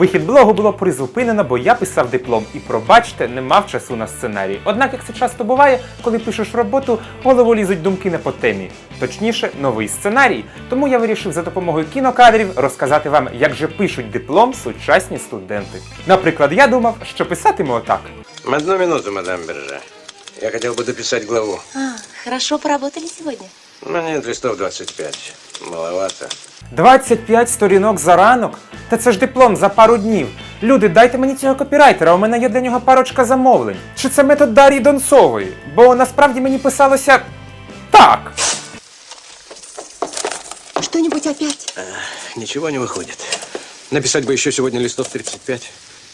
Вихід блогу було призупинено, бо я писав диплом і, пробачте, не мав часу на сценарій. Однак, як це часто буває, коли пишеш роботу, в голову лізуть думки не по темі. Точніше, новий сценарій. Тому я вирішив за допомогою кінокадрів розказати вам, як же пишуть диплом сучасні студенти. Наприклад, я думав, що писатиму отак. Одну минуту, мадам Бержа. Я хотел бы дописать главу. А, хорошо поработали меня нет листов 25. Маловато. 25 сторінок за ранок? Та це ж диплом за пару днів. Люди, дайте мені цього копірайтера, у мене є для нього парочка замовлень. Чи це метод Дарії Донцової? Бо насправді мені писалося так. Что-нибудь опять? Ничего не выходит. Написать бы еще сегодня листов 35.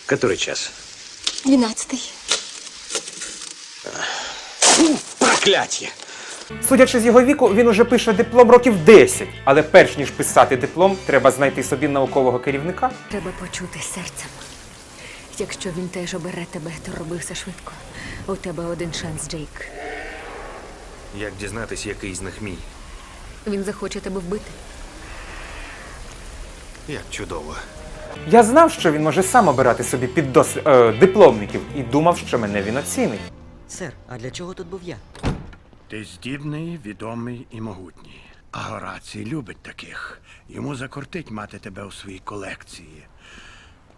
Который час? Двенадцатый. Проклятие! Судячи з його віку, він уже пише диплом років 10. Але перш ніж писати диплом, треба знайти собі наукового керівника. Треба почути серцем. Якщо він теж обере тебе, то роби все швидко. У тебе один шанс, Джейк. Як дізнатись, який з них мій? Він захоче тебе вбити. Як чудово. Я знав, що він може сам обирати собі піддос... е, дипломників і думав, що мене він оцінить. Сер, а для чого тут був я? Ти здібний, відомий і могутній. А Горацій любить таких. Йому закортить мати тебе у своїй колекції.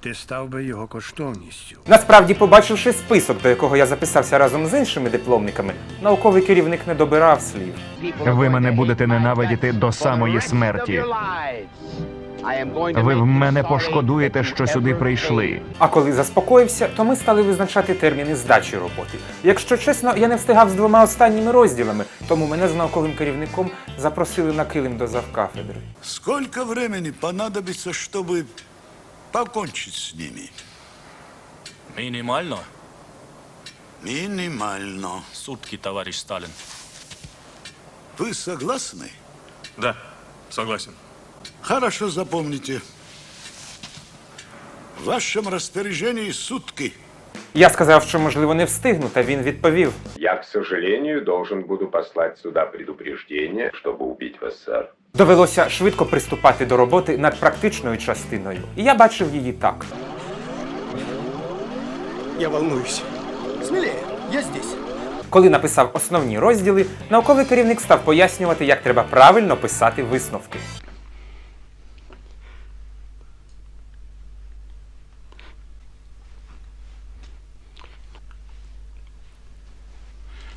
Ти став би його коштовністю. Насправді, побачивши список, до якого я записався разом з іншими дипломниками, науковий керівник не добирав слів. Ви мене будете ненавидіти до самої смерті. Ви в мене пошкодуєте, що сюди прийшли. А коли заспокоївся, то ми стали визначати терміни здачі роботи. Якщо чесно, я не встигав з двома останніми розділами, тому мене з науковим керівником запросили на килим до завкафедри. Сколько времени понадобится, чтобы покончить с ними? Минимально. Минимально. Сутки, товарищ Сталин. Вы согласны? Да, согласен. Хорошо запомните. В вашем распоряжении сутки. Я сказав, що можливо не встигну, та він відповів: Я, к сожалению, должен буду послать сюда предупреждение, чтобы убить вас, сэр. довелося швидко приступати до роботи над практичною частиною. І я бачив її так. Я волнуюсь. Коли написав основні розділи, науковий керівник став пояснювати, як треба правильно писати висновки.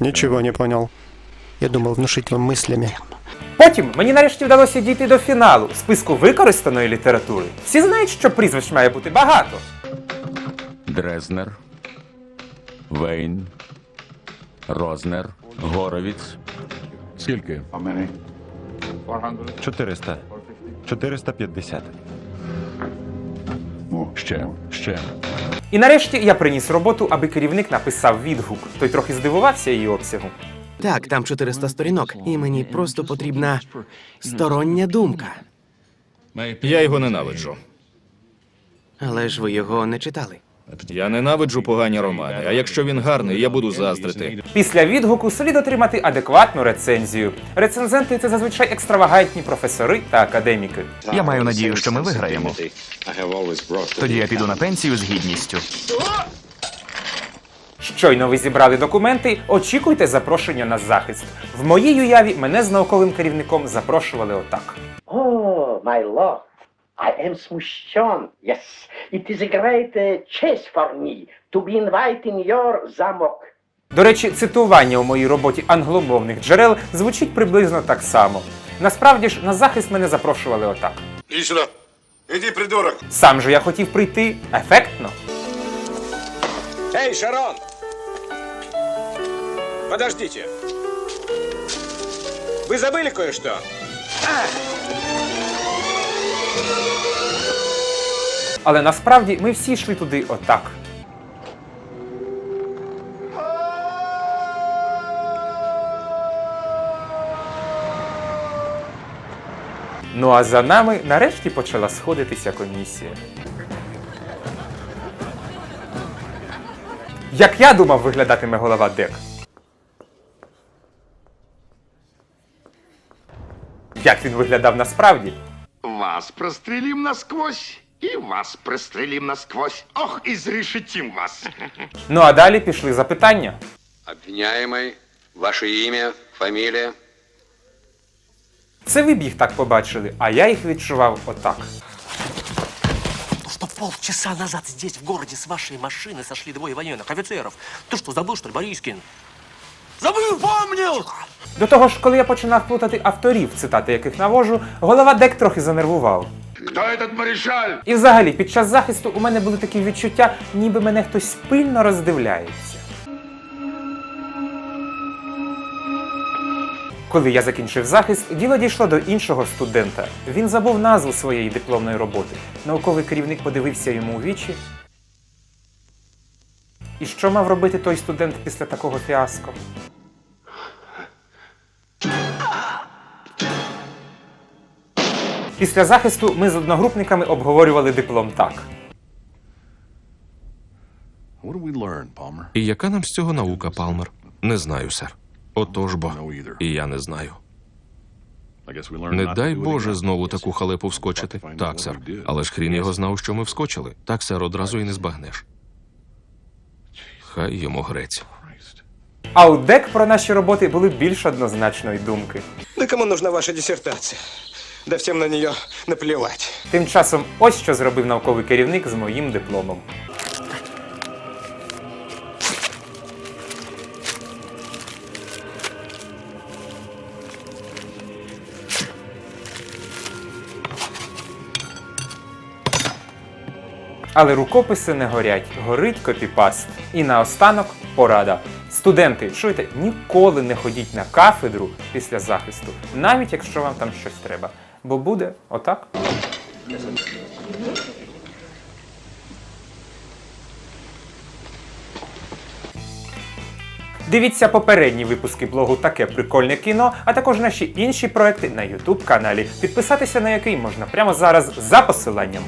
Ничего не понял. Я думал внушить вам мыслями. Потім мені нарешті вдалося дійти до фіналу списку використаної літератури. Всі знають, що прізвищ має бути багато. Дрезнер, Вейн, Рознер, Горовіц. Скільки? 400. 450. Ще, ще. І нарешті я приніс роботу, аби керівник написав відгук. Той трохи здивувався її обсягу. Так, там 400 сторінок, і мені просто потрібна стороння думка. Я його ненавиджу. Але ж ви його не читали. Я ненавиджу погані романи. А якщо він гарний, я буду заздрити. Після відгуку слід отримати адекватну рецензію. Рецензенти це зазвичай екстравагантні професори та академіки. Я маю надію, що ми виграємо. Тоді я піду на пенсію з гідністю. Щойно ви зібрали документи, очікуйте запрошення на захист. В моїй уяві мене з науковим керівником запрошували отак. Oh, my lord, I am смущен. Yes, it is a great uh, chase for me to be invited in your замок. До речі, цитування у моїй роботі англомовних джерел звучить приблизно так само. Насправді ж на захист мене запрошували отак. Иди сюда. Иди, придурок. Сам же я хотів прийти ефектно. Эй, Шарон! Подождите. Вы забыли кое-что? Але насправді ми всі йшли туди отак. Ну а за нами нарешті почала сходитися комісія. Як я думав, виглядатиме голова ДЕК. Як він виглядав насправді? Вас прострелим насквозь И вас пристрелим насквозь. Ох, изрешетим вас. Ну а далі пішли запитання. Обвиняемый, ваше имя, фамилия. Це ви б їх так побачили, а я їх відчував отак. Что полчаса назад здесь, в городе, с вашей машины сошли двое военных офицеров. Ты что, забыл, что ли, Борискин? Забыл, помнил! До того ж, коли я починав плутати авторів, цитати яких навожу, голова дек трохи занервував. Кто этот маршаль? І взагалі, під час захисту у мене були такі відчуття, ніби мене хтось пильно роздивляється. Коли я закінчив захист, діло дійшло до іншого студента. Він забув назву своєї дипломної роботи. Науковий керівник подивився йому у вічі. І що мав робити той студент після такого фіаско? Після захисту ми з одногрупниками обговорювали диплом так. І яка нам з цього наука, Палмер? Не знаю, сер. Отож бо. І я не знаю. Не дай Боже знову таку халепу вскочити. Так, сер. Але ж хрін його знав, що ми вскочили. Так, сер, одразу і не збагнеш. Хай йому грець. А у ДЕК про наші роботи були більш однозначної думки. Да кому нужна ваша диссертация? Да всем на нее наплевать. Тим часом ось що зробив науковий керівник з моїм дипломом. Але рукописи не горять, горить копіпаст. І наостанок порада. Студенти, чуєте, ніколи не ходіть на кафедру після захисту, навіть якщо вам там щось треба. Бо буде отак. Дивіться попередні випуски блогу Таке прикольне кіно, а також наші інші проекти на YouTube каналі, підписатися на який можна прямо зараз за посиланням.